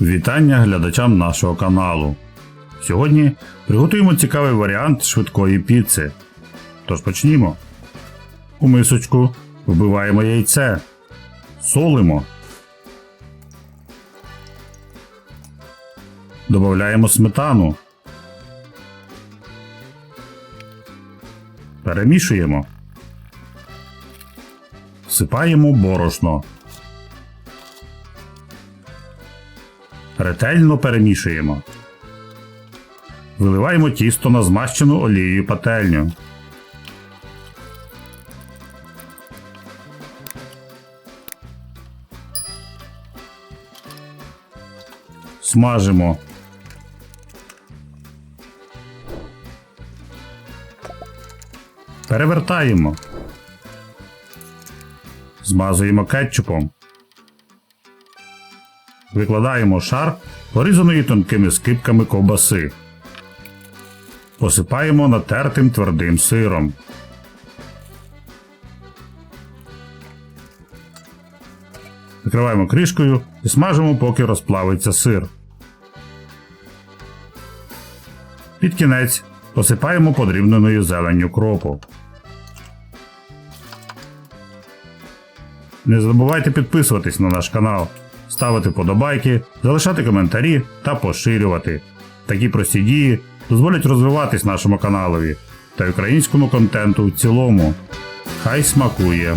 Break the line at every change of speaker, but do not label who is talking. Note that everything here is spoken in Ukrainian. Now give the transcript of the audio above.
Вітання глядачам нашого каналу. Сьогодні приготуємо цікавий варіант швидкої піци. Тож почнімо. У мисочку вбиваємо яйце, солимо. Додаємо сметану. Перемішуємо. Всипаємо борошно. Ретельно перемішуємо. Виливаємо тісто на змащену олією пательню. Смажимо. Перевертаємо. Змазуємо кетчупом. Викладаємо шар порізаної тонкими скибками ковбаси. Посипаємо натертим твердим сиром. Викриваємо кришкою і смажимо, поки розплавиться сир. Під кінець посипаємо подрібненою зеленню кропу. Не забувайте підписуватись на наш канал, ставити подобайки, залишати коментарі та поширювати. Такі прості дії дозволять розвиватись нашому каналові та українському контенту в цілому. Хай смакує!